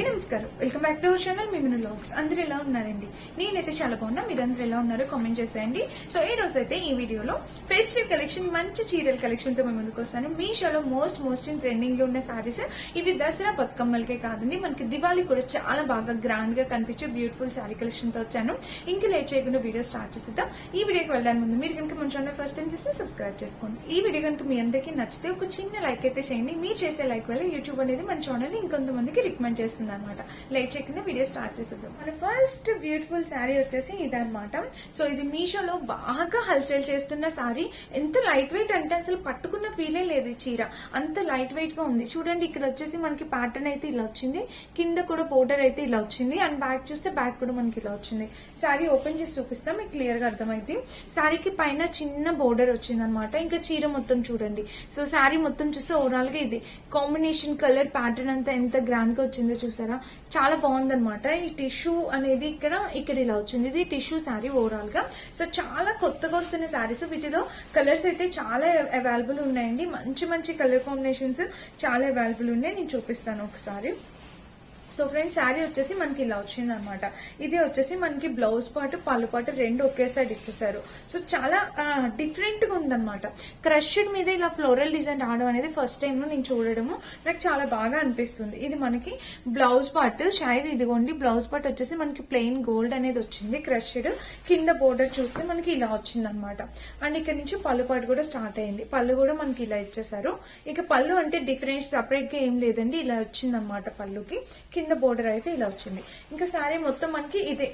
అందరికీ నమస్కారం. Welcome back to our channel మిమిను vlogs అందరూ ఎలా ఉన్నారండి? నేనైతే చాలా బాగున్నా మీరందరూ ఎలా ఉన్నారో కామెంట్ చేసేయండి. సో ఈ రోజు అయితే ఈ వీడియోలో ఫెస్టివ్ కలెక్షన్ మంచి చీరల కలెక్షన్తో మేము ముందుకు వస్తాను. మీ షోలో మోస్ట్ మోస్ట్ ఇన్ ట్రెండింగ్లో ఉన్న సారీస్ ఇవి దసరా బతుకమ్మలకే కాదండి. మనకి దివాళీ కూడా చాలా బాగా గ్రాండ్గా కనిపించే బ్యూటిఫుల్ సారీ కలెక్షన్తో వచ్చాను. ఇంకా లేట్ చేయకుండా వీడియో స్టార్ట్ చేసేద్దాం. ఈ వీడియోకి వెళ్ళడానికి ముందు మీరు కనుక మన ఛానల్ ఫస్ట్ టైం చేస్తే సబ్స్క్రైబ్ చేసుకోండి. ఈ వీడియో కనుక మీ అందరికీ నచ్చితే ఒక చిన్న లైక్ అయితే చేయండి. మీరు చేసే లైక్ వల్ల యూట్యూబ్ అనేది మన ఛానల్ ఇంకొంతమందికి రికమెండ్ చేస్తుంది. అనమాట లైట్ చేయకుండా వీడియో స్టార్ట్ చేసేద్దాం. మన ఫస్ట్ బ్యూటిఫుల్ శారీ వచ్చేసి ఇదనమాట సో ఇది మీషోలో బాగా హల్చల్ చేస్తున్న శారీ ఎంత లైట్ వెయిట్ అంటే అసలు పట్టుకున్న ఫీలే లేదు చీర. అంత లైట్ వెయిట్గా ఉంది. చూడండి ఇక్కడ వచ్చేసి మనకి ప్యాటర్న్ అయితే ఇలా వచ్చింది. కింద కూడా బోర్డర్ అయితే ఇలా వచ్చింది. అండ్ బ్యాక్ చూస్తే బ్యాక్ కూడా మనకి ఇలా వచ్చింది. శారీ ఓపెన్ చేసి చూపిస్తాం. మీకు క్లియర్గా అర్థమైంది శారీకి పైన చిన్న బోర్డర్ వచ్చింది అనమాట ఇంకా చీర మొత్తం చూడండి. సో శారీ మొత్తం చూస్తే ఓవరాల్గా ఇది కాంబినేషన్ కలర్ ప్యాటర్న్ అంతా ఎంత గ్రాండ్గా వచ్చిందో చూసారా? చాలా బాగుందన్నమాట. ఈ టిష్యూ అనేది ఇక్కడ ఇక్కడ ఇలా వచ్చింది. ఇది టిష్యూ శారీ ఓవరాల్గా సో చాలా కొత్తగా వస్తున్న శారీస్. వీటిలో కలర్స్ అయితే చాలా అవైలబుల్ ఉన్నాయండి. మంచి మంచి కలర్ కాంబినేషన్స్ చాలా అవైలబుల్ ఉన్నాయి. నేను చూపిస్తాను ఒకసారి. సో ఫ్రెండ్స్ శారీ వచ్చేసి మనకి ఇలా వచ్చింది అనమాట ఇది వచ్చేసి మనకి బ్లౌజ్ పాటు పళ్ళు పాటు రెండు ఒకే సైడ్ ఇచ్చేసారు. సో చాలా డిఫరెంట్గా ఉందన్నమాట. క్రష్డ్ మీద ఇలా ఫ్లోరల్ డిజైన్ రావడం అనేది ఫస్ట్ టైం నేను చూడడము నాకు చాలా బాగా అనిపిస్తుంది. ఇది మనకి బ్లౌజ్ పార్ట్ షాయిద్ ఇదిగోండి బ్లౌజ్ పార్ట్ వచ్చేసి మనకి ప్లెయిన్ గోల్డ్ అనేది వచ్చింది క్రష్డ్ కింద బోర్డర్ చూస్తే మనకి ఇలా వచ్చింది అనమాట అండ్ ఇక్కడ నుంచి పళ్ళు పాటు కూడా స్టార్ట్ అయింది. పళ్ళు కూడా మనకి ఇలా ఇచ్చేసారు. ఇక పళ్ళు అంటే డిఫరెంట్ సపరేట్గా ఏం లేదండి. ఇలా వచ్చింది అనమాట పళ్ళుకి. కింద బోర్డర్ అయితే ఇలా వచ్చింది. ఇంకా సారీ మొత్తం మనకి ఇదే.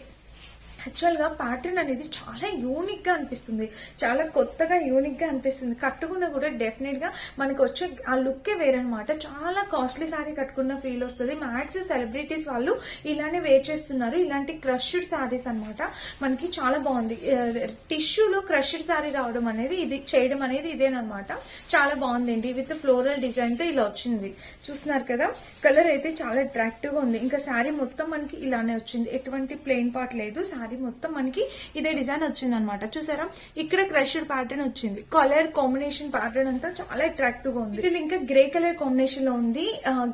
యాక్చువల్గా ప్యాటర్న్ అనేది చాలా యూనిక్గా అనిపిస్తుంది. చాలా కొత్తగా యూనిక్గా అనిపిస్తుంది. కట్టుకున్నా కూడా డెఫినెట్గా వచ్చే ఆ లుక్కే వేరనమాట చాలా కాస్ట్లీ శారీ కట్టుకున్న ఫీల్ వస్తుంది. మ్యాక్స్ సెలబ్రిటీస్ వాళ్ళు ఇలానే వేర్ చేస్తున్నారు. ఇలాంటి క్రష్డ్ శారీస్ అన్నమాట. మనకి చాలా బాగుంది. టిష్యూలో క్రష్డ్ శారీ రావడం అనేది ఇది చేయడం అనేది ఇదేనమాట చాలా బాగుందండి. విత్ ఫ్లోరల్ డిజైన్తో ఇలా వచ్చింది. చూస్తున్నారు కదా? కలర్ అయితే చాలా అట్రాక్టివ్గా ఉంది. ఇంకా శారీ మొత్తం మనకి ఇలానే వచ్చింది. ఎటువంటి ప్లెయిన్ పార్ట్ లేదు. శారీ మొత్తం మనకి ఇదే డిజైన్ వచ్చింది అనమాట చూసారా? ఇక్కడ క్రషర్ ప్యాటర్న్ వచ్చింది. కలర్ కాంబినేషన్ ప్యాటర్న్ అంతా చాలా అట్రాక్టివ్గా ఉంది. ఇది ఇంకా గ్రే కలర్ కాంబినేషన్లో ఉంది.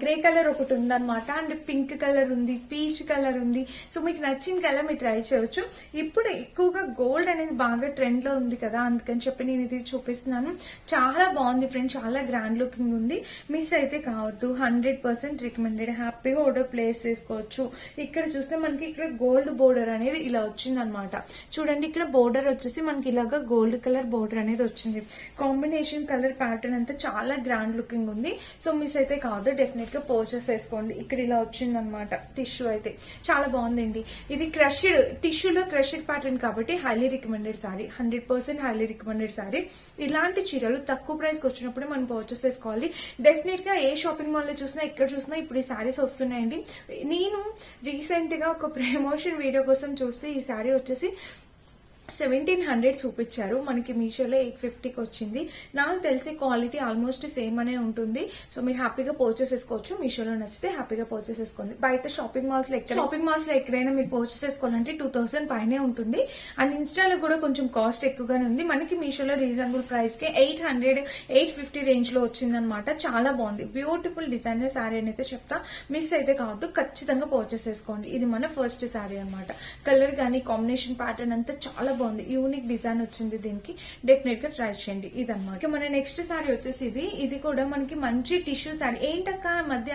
గ్రే కలర్ ఒకటి ఉంది అనమాట అండ్ పింక్ కలర్ ఉంది పీచ్ కలర్ ఉంది. సో మీకు నచ్చిన కలర్ మీరు ట్రై చేయొచ్చు. ఇప్పుడు ఎక్కువగా గోల్డ్ అనేది బాగా ట్రెండ్లో ఉంది కదా అందుకని చెప్పి నేను ఇది చూపిస్తున్నాను. చాలా బాగుంది ఫ్రెండ్ చాలా గ్రాండ్ లుకింగ్ ఉంది. మిస్ అయితే కావద్దు. హండ్రెడ్ పర్సెంట్ రికమెండెడ్ హ్యాపీగా ఆర్డర్ ప్లేస్ చేసుకోవచ్చు. ఇక్కడ చూస్తే మనకి ఇక్కడ గోల్డ్ బోర్డర్ అనేది ఇలా వచ్చిందనమాట. చూడండి ఇక్కడ బోర్డర్ వచ్చేసి మనకి ఇలాగా గోల్డ్ కలర్ బోర్డర్ అనేది వచ్చింది. కాంబినేషన్ కలర్ ప్యాటర్న్ అంతా చాలా గ్రాండ్ లుకింగ్ ఉంది. సో మిస్ అయితే కాదు డెఫినెట్గా పర్చేస్ చేసుకోండి. ఇక్కడ ఇలా వచ్చింది అనమాట టిష్యూ అయితే. చాలా బాగుందండి. ఇది క్రష్డ్ టిష్యూలో క్రష్డ్ ప్యాటర్న్ కాబట్టి highly recommended sari hundred percent highly recommended sari ఇలాంటి చీరలు తక్కువ ప్రైస్కి వచ్చినప్పుడు మనం పర్చేస్ చేసుకోవాలి. డెఫినెట్గా ఏ షాపింగ్ మాల్లో చూసినా ఎక్కడ చూసినా ఇప్పుడు ఈ సారీస్ వస్తున్నాయండి. నేను రీసెంట్గా ఒక ప్రమోషన్ వీడియో కోసం చూస్తే ఈ శారీ వచ్చేసి సెవెంటీన్ హండ్రెడ్ చూపించారు. మనకి మీషోలో ఎయిట్ ఫిఫ్టీకి వచ్చింది. నాకు తెలిసి క్వాలిటీ ఆల్మోస్ట్ సేమ్ అనే ఉంటుంది. సో మీరు హ్యాపీగా పర్చేస్ చేసుకోవచ్చు. మీషోలో నచ్చితే హ్యాపీగా పర్చేస్ చేసుకోండి. బయట షాపింగ్ మాల్స్లో ఎక్కడ షాపింగ్ మాల్స్లో ఎక్కడైనా మీరు పర్చేస్ చేసుకోవాలంటే టూ థౌసండ్ పైనే ఉంటుంది. అండ్ ఇన్స్టాలో కూడా కొంచెం కాస్ట్ ఎక్కువగానే ఉంది. మనకి మీషోలో రీజనబుల్ ప్రైస్కి ఎయిట్ హండ్రెడ్ ఎయిట్ ఫిఫ్టీ రేంజ్లో వచ్చిందనమాట. చాలా బాగుంది. బ్యూటిఫుల్ డిజైనర్ శారీ అని అయితే చెప్తా. మిస్ అయితే కావద్దు. ఖచ్చితంగా పర్చేస్ చేసుకోండి. ఇది మన ఫస్ట్ శారీ అనమాట కలర్ కానీ కాంబినేషన్ ప్యాటర్న్ అంతా చాలా బాగుంది. యూనిక్ డిజైన్ వచ్చింది దీనికి. డెఫినెట్గా ట్రై చేయండి. ఇదన్నమాట. మన నెక్స్ట్ సారీ వచ్చేసి ఇది. ఇది కూడా మనకి మంచి టిష్యూ సారీ ఏంటక్క మధ్య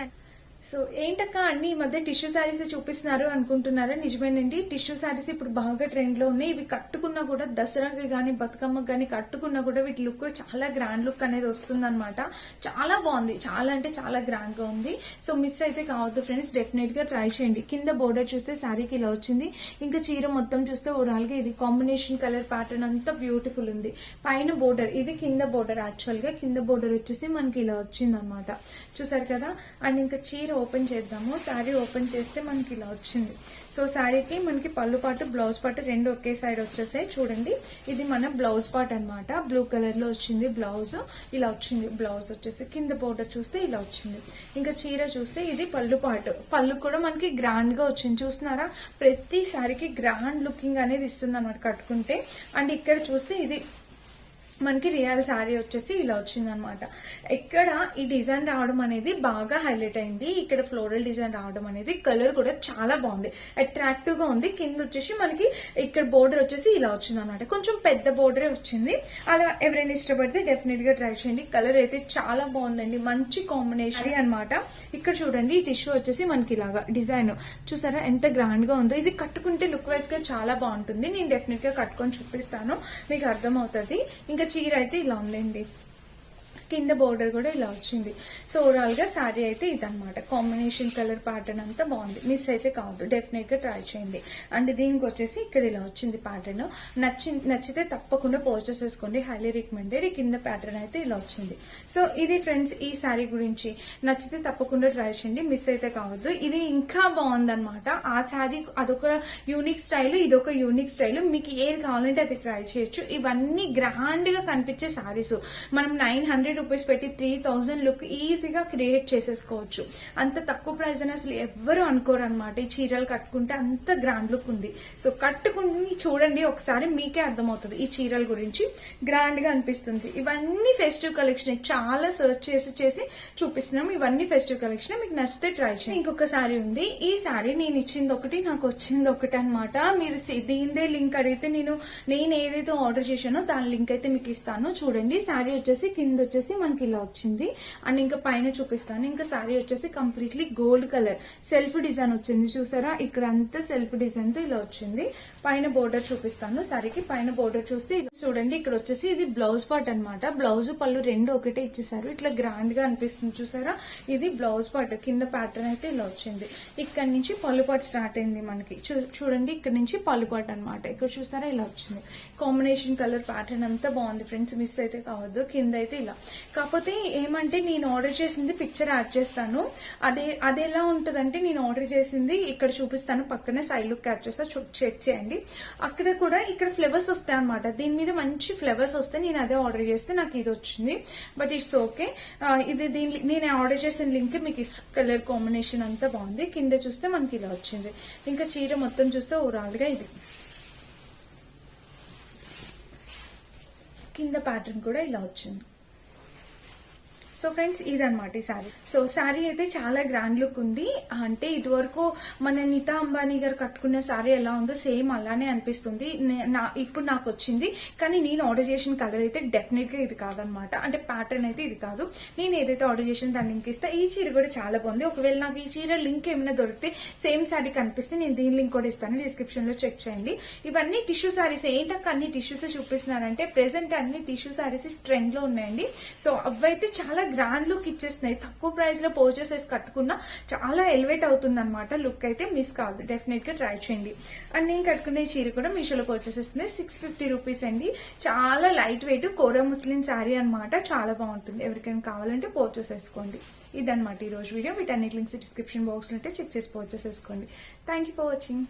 సో ఏంటక్క అన్ని ఈ మధ్య టిష్యూ శారీస్ చూపిస్తున్నారు అనుకుంటున్నారా? నిజమేనండి. టిష్యూ శారీస్ ఇప్పుడు బాగా ట్రెండ్లో ఉన్నాయి. ఇవి కట్టుకున్నా కూడా దసరాకి గానీ బతుకమ్మకి గానీ కట్టుకున్నా కూడా వీటి లుక్ చాలా గ్రాండ్ లుక్ అనేది వస్తుందన్నమాట. చాలా బాగుంది. చాలా అంటే చాలా గ్రాండ్గా ఉంది. సో మిస్ అయితే కావద్దు ఫ్రెండ్స్ డెఫినెట్గా ట్రై చేయండి. కింద బోర్డర్ చూస్తే శారీకి ఇలా వచ్చింది. ఇంకా చీర మొత్తం చూస్తే ఓవరాల్గా ఇది కాంబినేషన్ కలర్ ప్యాటర్న్ అంతా బ్యూటిఫుల్ ఉంది. పైన బోర్డర్ ఇది కింద బోర్డర్ యాక్చువల్గా. కింద బోర్డర్ వచ్చేసి మనకి ఇలా వచ్చింది అనమాట చూసారు కదా? అండ్ ఇంకా చీర ఓపెన్ చేద్దాము. శారీ ఓపెన్ చేస్తే మనకి ఇలా వచ్చింది. సో శారీకి మనకి పళ్ళు పాటు బ్లౌజ్ పాటు రెండు ఒకే సైడ్ వచ్చేసాయి. చూడండి. ఇది మన బ్లౌజ్ పార్ట్ అన్నమాట. బ్లూ కలర్లో వచ్చింది బ్లౌజ్. ఇలా వచ్చింది. బ్లౌజ్ వచ్చేసి కింద బోర్డర్ చూస్తే ఇలా వచ్చింది. ఇంకా చీర చూస్తే ఇది పళ్ళు పాటు. పళ్ళు కూడా మనకి గ్రాండ్గా వచ్చింది. చూస్తున్నారా? ప్రతి శారీకి గ్రాండ్ లుకింగ్ అనేది ఇస్తుంది అన్నమాట కట్టుకుంటే. అండ్ ఇక్కడ చూస్తే ఇది మనకి రియల్ శారీ వచ్చేసి ఇలా వచ్చింది అనమాట ఇక్కడ ఈ డిజైన్ రావడం అనేది బాగా హైలైట్ అయింది. ఇక్కడ ఫ్లోరల్ డిజైన్ రావడం అనేది కలర్ కూడా చాలా బాగుంది. అట్రాక్టివ్గా ఉంది. కింద వచ్చేసి మనకి ఇక్కడ బోర్డర్ వచ్చేసి ఇలా వచ్చింది అనమాట కొంచెం పెద్ద బోర్డరే వచ్చింది. అలా ఎవరైనా ఇష్టపడితే డెఫినెట్గా ట్రై చేయండి. కలర్ అయితే చాలా బాగుందండి. మంచి కాంబినేషన్ అన్నమాట. ఇక్కడ చూడండి ఈ టిష్యూ వచ్చేసి మనకి ఇలాగా డిజైన్ చూసారా? ఎంత గ్రాండ్గా ఉందో. ఇది కట్టుకుంటే లుక్ వైజ్గా చాలా బాగుంటుంది. నేను డెఫినెట్గా కట్టుకొని చూపిస్తాను. మీకు అర్థమవుతుంది. ఇంకా చీర అయితే ఇలా ఉందండి. కింద బోర్డర్ కూడా ఇలా వచ్చింది. సో ఓవరాల్గా శారీ అయితే ఇదనమాట కాంబినేషన్ కలర్ ప్యాటర్న్ అంతా బాగుంది. మిస్ అయితే కావద్దు డెఫినెట్గా ట్రై చేయండి. అండ్ దీనికి వచ్చేసి ఇక్కడ ఇలా వచ్చింది ప్యాటర్న్ నచ్చి నచ్చితే తప్పకుండా పర్చేస్ చేసుకోండి. హైలీ రికమెండెడ్ ఈ కింద ప్యాటర్న్ అయితే ఇలా వచ్చింది. సో ఇది ఫ్రెండ్స్ ఈ శారీ గురించి నచ్చితే తప్పకుండా ట్రై చేయండి. మిస్ అయితే కావద్దు. ఇది ఇంకా బాగుందనమాట ఆ శారీ అదొక యూనిక్ స్టైల్ ఇదొక యూనిక్ స్టైల్ మీకు ఏది కావాలంటే అది ట్రై చేయొచ్చు. ఇవన్నీ గ్రాండ్గా కనిపించే శారీస్ మనం నైన్ హండ్రెడ్ రూపీస్ పెట్టి త్రీ థౌజండ్ లుక్ ఈజీగా క్రియేట్ చేసేసుకోవచ్చు. అంత తక్కువ ప్రైస్ అని అసలు ఎవ్వరు అనుకోరు అనమాట ఈ చీరలు కట్టుకుంటే అంత గ్రాండ్ లుక్ ఉంది. సో కట్టుకుని చూడండి ఒకసారి మీకే అర్థమవుతుంది ఈ చీరల గురించి. గ్రాండ్గా అనిపిస్తుంది. ఇవన్నీ ఫెస్టివ్ కలెక్షన్ చాలా సర్చ్ చేసి చేసి చూపిస్తున్నాం. ఇవన్నీ ఫెస్టివ్ కలెక్షన్ మీకు నచ్చితే ట్రై చేయండి. ఇంకొక సారీ ఉంది. ఈ సారీ నేను ఇచ్చింది ఒకటి నాకు వచ్చింది ఒకటి అనమాట మీరు దీనిదే లింక్ అడిగితే నేను నేను ఏదైతే ఆర్డర్ చేశానో దాని లింక్ అయితే మీకు ఇస్తాను. చూడండి సారీ వచ్చేసి కింద వచ్చేసి మనకి ఇలా వచ్చింది. అండ్ ఇంకా పైన చూపిస్తాను. ఇంకా సారీ వచ్చేసి completely gold colour self design వచ్చింది చూసారా? ఇక్కడ అంతా సెల్ఫ్ డిజైన్తో ఇలా వచ్చింది. పైన బోర్డర్ చూపిస్తాను సారీకి పైన బోర్డర్ చూస్తే చూడండి ఇక్కడ వచ్చేసి ఇది బ్లౌజ్ పార్ట్ అన్నమాట. బ్లౌజ్ పళ్ళు రెండు ఒకటే ఇచ్చేసారు ఇట్లా గ్రాండ్గా అనిపిస్తుంది చూసారా? ఇది బ్లౌజ్ పార్ట్ కింద ప్యాటర్న్ అయితే ఇలా వచ్చింది. ఇక్కడ నుంచి పళ్ళు పార్ట్ స్టార్ట్ అయింది మనకి. చూ- చూడండి ఇక్కడ నుంచి పళ్ళు పార్ట్ అనమాట ఇక్కడ చూస్తారా? ఇలా వచ్చింది. కాంబినేషన్ కలర్ ప్యాటర్న్ అంతా బాగుంది ఫ్రెండ్స్ మిస్ అయితే కావద్దు. కింద అయితే ఇలా. కాకపోతే ఏమంటే నేను ఆర్డర్ చేసింది పిక్చర్ యాడ్ చేస్తాను. అదే అది ఎలా ఉంటుందంటే నేను ఆర్డర్ చేసింది ఇక్కడ చూపిస్తాను పక్కనే సైడ్ లుక్ యాడ్ చేస్తా చెక్ చేయండి. అక్కడ కూడా ఇక్కడ ఫ్లేవర్స్ వస్తాయి అనమాట దీని మీద మంచి ఫ్లేవర్స్ వస్తే నేను అదే ఆర్డర్ చేస్తే నాకు ఇది వచ్చింది. బట్ ఇట్స్ ఓకే ఇది దీని నేను ఆర్డర్ చేసిన లింక్ మీకు కలర్ కాంబినేషన్ అంతా బాగుంది. కింద చూస్తే మనకి ఇలా వచ్చింది. ఇంకా చీర మొత్తం చూస్తే ఓవరాల్గా ఇది. కింద ప్యాటర్న్ కూడా ఇలా వచ్చింది. సో ఫ్రెండ్స్ ఇదనమాట ఈ శారీ సో శారీ అయితే చాలా గ్రాండ్ లుక్ ఉంది. అంటే ఇదివరకు మన నితా అంబానీ గారు కట్టుకున్న శారీ ఎలా ఉందో సేమ్ అలానే అనిపిస్తుంది. నా ఇప్పుడు నాకు వచ్చింది. కానీ నేను ఆర్డర్ చేసిన కలర్ అయితే డెఫినెట్గా ఇది కాదనమాట అంటే ప్యాటర్న్ అయితే ఇది కాదు. నేను ఏదైతే ఆర్డర్ చేసిన దాన్ని లింక్ ఇస్తే. ఈ చీర కూడా చాలా బాగుంది. ఒకవేళ నాకు ఈ చీర లింక్ ఏమైనా దొరికితే సేమ్ శారీ కనిపిస్తే నేను దీని లింక్ కూడా ఇస్తాను. డిస్క్రిప్షన్లో చెక్ చేయండి. ఇవన్నీ టిష్యూ శారీస్ ఏంటక్క అన్ని టిష్యూస్ చూపిస్తున్నారంటే ప్రెసెంట్ అన్ని టిష్యూ శారీస్ ట్రెండ్లో ఉన్నాయండి. సో అవైతే చాలా గ్రాండ్ లుక్ ఇచ్చేస్తున్నాయి. తక్కువ ప్రైస్లో పర్చేసెస్ కట్టుకున్నా చాలా ఎలివేట్ అవుతుంది అనమాట లుక్ అయితే మిస్ కాదు. డెఫినెట్గా ట్రై చేయండి. అండ్ నేను కట్టుకునే చీర కూడా మీషోలో పర్చేస్ ఇస్తుంది సిక్స్ ఫిఫ్టీ రూపీస్ అండి. చాలా light weight kora muslin sari అన్నమాట. చాలా బాగుంటుంది. ఎవరికైనా కావాలంటే పర్చేస్ చేసుకోండి. ఇదన్నమాట ఈ రోజు వీడియో వీటన్నిటి లింక్స్ డిస్క్రిప్షన్ బాక్స్లో అయితే చెక్ చేసి పర్చేస్ చేసుకోండి. Thank you for watching